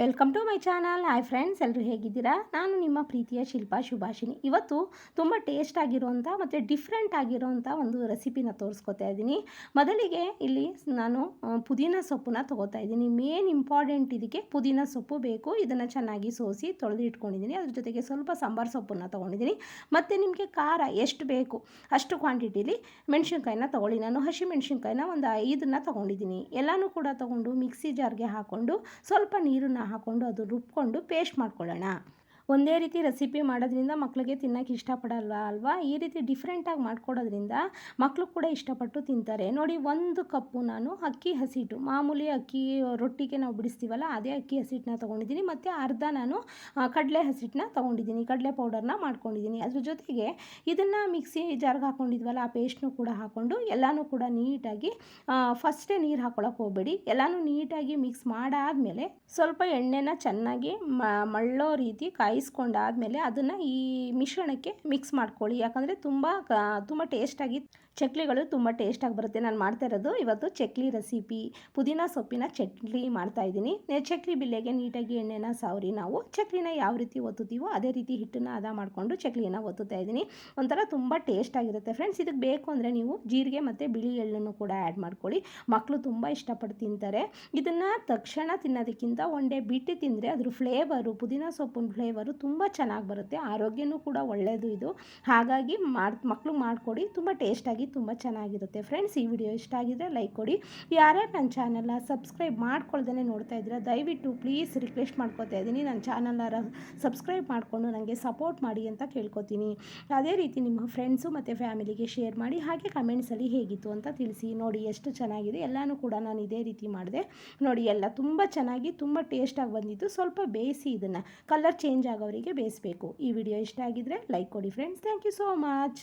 Welcome to my channel hi friends ಎಲ್ಲರೂ ಹೇಗಿದ್ದೀರಾ? ನಾನು ನಿಮ್ಮ ಪ್ರೀತಿಯ ಶಿಲ್ಪಾ ಶುಭಾಷಿನಿ ಇವತ್ತು ತುಂಬ ಟೇಸ್ಟ್ ಆಗಿರುವಂಥ ಮತ್ತು ಡಿಫ್ರೆಂಟ್ ಆಗಿರೋವಂಥ ಒಂದು ರೆಸಿಪಿನ ತೋರಿಸ್ಕೊತಾ ಇದ್ದೀನಿ. ಮೊದಲಿಗೆ ಇಲ್ಲಿ ನಾನು ಪುದೀನ ಸೊಪ್ಪನ್ನ ತೊಗೋತಾ ಇದ್ದೀನಿ. ಮೇನ್ ಇಂಪಾರ್ಟೆಂಟ್ ಇದಕ್ಕೆ ಪುದೀನ ಸೊಪ್ಪು ಬೇಕು. ಇದನ್ನು ಚೆನ್ನಾಗಿ ಸೋಸಿ ತೊಳೆದು ಇಟ್ಕೊಂಡಿದ್ದೀನಿ ಅದ್ರ ಜೊತೆಗೆ ಸ್ವಲ್ಪ ಸಾಂಬಾರು ಸೊಪ್ಪನ್ನು ತೊಗೊಂಡಿದ್ದೀನಿ. ಮತ್ತು ನಿಮಗೆ ಖಾರ ಎಷ್ಟು ಬೇಕು ಅಷ್ಟು ಕ್ವಾಂಟಿಟಿಲಿ ಮೆಣಸಿನ್ಕಾಯಿನ ತೊಗೊಳ್ಳಿ. ನಾನು ಹಸಿ ಮೆಣಸಿನ್ಕಾಯಿನ ಒಂದು ಐದನ್ನ ತೊಗೊಂಡಿದ್ದೀನಿ. ಎಲ್ಲನೂ ಕೂಡ ತೊಗೊಂಡು ಮಿಕ್ಸಿ ಜಾರ್ಗೆ ಹಾಕ್ಕೊಂಡು ಸ್ವಲ್ಪ ನೀರನ್ನು ಹಾಕ್ಕೊಂಡು ಅದು ರುಬ್ಕೊಂಡು ಪೇಸ್ಟ್ ಮಾಡ್ಕೊಳ್ಳೋಣ. ಒಂದೇ ರೀತಿ ರೆಸಿಪಿ ಮಾಡೋದ್ರಿಂದ ಮಕ್ಕಳಿಗೆ ತಿನ್ನೋಕ್ಕೆ ಇಷ್ಟಪಡಲ್ಲ ಅಲ್ವಾ? ಈ ರೀತಿ ಡಿಫ್ರೆಂಟಾಗಿ ಮಾಡ್ಕೊಡೋದ್ರಿಂದ ಮಕ್ಕಳು ಕೂಡ ಇಷ್ಟಪಟ್ಟು ತಿಂತಾರೆ. ನೋಡಿ, ಒಂದು ಕಪ್ಪು ನಾನು ಅಕ್ಕಿ ಹಸಿಟ್ಟು, ಮಾಮೂಲಿ ಅಕ್ಕಿ ರೊಟ್ಟಿಗೆ ನಾವು ಬಿಡಿಸ್ತೀವಲ್ಲ, ಅದೇ ಅಕ್ಕಿ ಹಸಿಟ್ಟನ್ನ ತೊಗೊಂಡಿದ್ದೀನಿ. ಮತ್ತು ಅರ್ಧ ನಾನು ಕಡಲೆ ಹಸಿಟ್ಟನ್ನ ತೊಗೊಂಡಿದ್ದೀನಿ, ಕಡಲೆ ಪೌಡರ್ನ ಮಾಡ್ಕೊಂಡಿದ್ದೀನಿ. ಅದ್ರ ಜೊತೆಗೆ ಇದನ್ನು ಮಿಕ್ಸಿ ಜಾರ್ಗೆ ಹಾಕ್ಕೊಂಡಿದ್ವಲ್ಲ ಆ ಪೇಸ್ಟ್ನು ಕೂಡ ಹಾಕ್ಕೊಂಡು ಎಲ್ಲನೂ ಕೂಡ ನೀಟಾಗಿ ಫಸ್ಟೇ ನೀರು ಹಾಕ್ಕೊಳಕ್ಕೆ ಹೋಗಬೇಡಿ. ಎಲ್ಲನೂ ನೀಟಾಗಿ ಮಿಕ್ಸ್ ಮಾಡಾದಮೇಲೆ ಸ್ವಲ್ಪ ಎಣ್ಣೆನ ಚೆನ್ನಾಗಿ ಮಳ್ಳೋ ರೀತಿ ಕಾಯಿಸ್ಕೊಂಡಾದಮೇಲೆ ಅದನ್ನು ಈ ಮಿಶ್ರಣಕ್ಕೆ ಮಿಕ್ಸ್ ಮಾಡ್ಕೊಳ್ಳಿ. ಯಾಕಂದರೆ ತುಂಬ ತುಂಬ ಟೇಸ್ಟಾಗಿ ಚಕ್ಲಿಗಳು ತುಂಬ ಟೇಸ್ಟಾಗಿ ಬರುತ್ತೆ. ನಾನು ಮಾಡ್ತಾ ಇರೋದು ಇವತ್ತು ಚಕ್ಲಿ ರೆಸಿಪಿ ಪುದೀನ ಸೊಪ್ಪಿನ ಚಟ್ಲಿ ಮಾಡ್ತಾ ಇದ್ದೀನಿ. ನೆ- ಚಕ್ಲಿ ಬಿಲ್ಲೆಗೆ ನೀಟಾಗಿ ಎಣ್ಣೆನ ಸಾವ್ರಿ. ನಾವು ಚಕ್ಲಿನ ಯಾವ ರೀತಿ ಒತ್ತುತ್ತೀವೋ ಅದೇ ರೀತಿ ಹಿಟ್ಟನ್ನು ಅದ ಮಾಡಿಕೊಂಡು ಚಕ್ಲಿನ ಒತ್ತುತ್ತಾ ಇದ್ದೀನಿ. ಒಂಥರ ತುಂಬ ಟೇಸ್ಟಾಗಿರುತ್ತೆ ಫ್ರೆಂಡ್ಸ್ ಇದಕ್ಕೆ ಬೇಕು ಅಂದರೆ ನೀವು ಜೀರಿಗೆ ಮತ್ತು ಬಿಳಿ ಎಳ್ಳನ್ನು ಕೂಡ ಆ್ಯಡ್ ಮಾಡ್ಕೊಳ್ಳಿ. ಮಕ್ಕಳು ತುಂಬ ಇಷ್ಟಪಟ್ಟು ತಿಂತಾರೆ. ಇದನ್ನು ತಕ್ಷಣ ತಿನ್ನೋದಕ್ಕಿಂತ ಒನ್ ಬಿಟ್ಟು ತಿಂದರೆ ಅದ್ರ ಫ್ಲೇವರು ಪುದೀನ ಸೊಪ್ಪಿನ ಫ್ಲೇವರು ತುಂಬ ಚೆನ್ನಾಗಿ ಬರುತ್ತೆ. ಆರೋಗ್ಯನೂ ಕೂಡ ಒಳ್ಳೆಯದು ಇದು. ಹಾಗಾಗಿ ಮಾಡಿ ಮಕ್ಕಳು ಮಾಡಿಕೊಡಿ. ತುಂಬ ಟೇಸ್ಟಾಗಿ ತುಂಬ ಚೆನ್ನಾಗಿರುತ್ತೆ. ಫ್ರೆಂಡ್ಸ್, ಈ ವಿಡಿಯೋ ಇಷ್ಟ ಆಗಿದ್ರೆ ಲೈಕ್ ಕೊಡಿ. ಯಾರ್ಯಾರು ನನ್ನ ಚಾನಲ್ನ ಸಬ್ಸ್ಕ್ರೈಬ್ ಮಾಡ್ಕೊಳ್ದೇ ನೋಡ್ತಾ ಇದ್ದೀರಾ, ದಯವಿಟ್ಟು ಪ್ಲೀಸ್ ರಿಕ್ವೆಸ್ಟ್ ಮಾಡ್ಕೊತಾ ಇದ್ದೀನಿ. ನನ್ನ ಚಾನಲ್ನ ಸಬ್ಸ್ಕ್ರೈಬ್ ಮಾಡಿಕೊಂಡು ನನಗೆ ಸಪೋರ್ಟ್ ಮಾಡಿ ಅಂತ ಕೇಳ್ಕೊತೀನಿ. ಅದೇ ರೀತಿ ನಿಮ್ಮ ಫ್ರೆಂಡ್ಸು ಮತ್ತು ಫ್ಯಾಮಿಲಿಗೆ ಶೇರ್ ಮಾಡಿ, ಹಾಗೆ ಕಮೆಂಟ್ಸಲ್ಲಿ ಹೇಗಿತ್ತು ಅಂತ ತಿಳಿಸಿ. ನೋಡಿ ಎಷ್ಟು ಚೆನ್ನಾಗಿದೆ. ಎಲ್ಲನೂ ಕೂಡ ನಾನು ಇದೇ ರೀತಿ ಮಾಡಿದೆ. ನೋಡಿ, ಎಲ್ಲ ತುಂಬ ಚೆನ್ನಾಗಿ, ತುಂಬ ಟೇಸ್ಟಾಗಿ ಬಂದಿತ್ತು. ಸ್ವಲ್ಪ ಬೇಯಿಸಿ ಇದನ್ನು. ಕಲರ್ ಚೇಂಜ್ ಆಗೋವರಿಗೆ ಬೇಯಿಸಬೇಕು. ಈ ವಿಡಿಯೋ ಇಷ್ಟ ಆಗಿದ್ರೆ ಲೈಕ್ ಕೊಡಿ friends thank you so much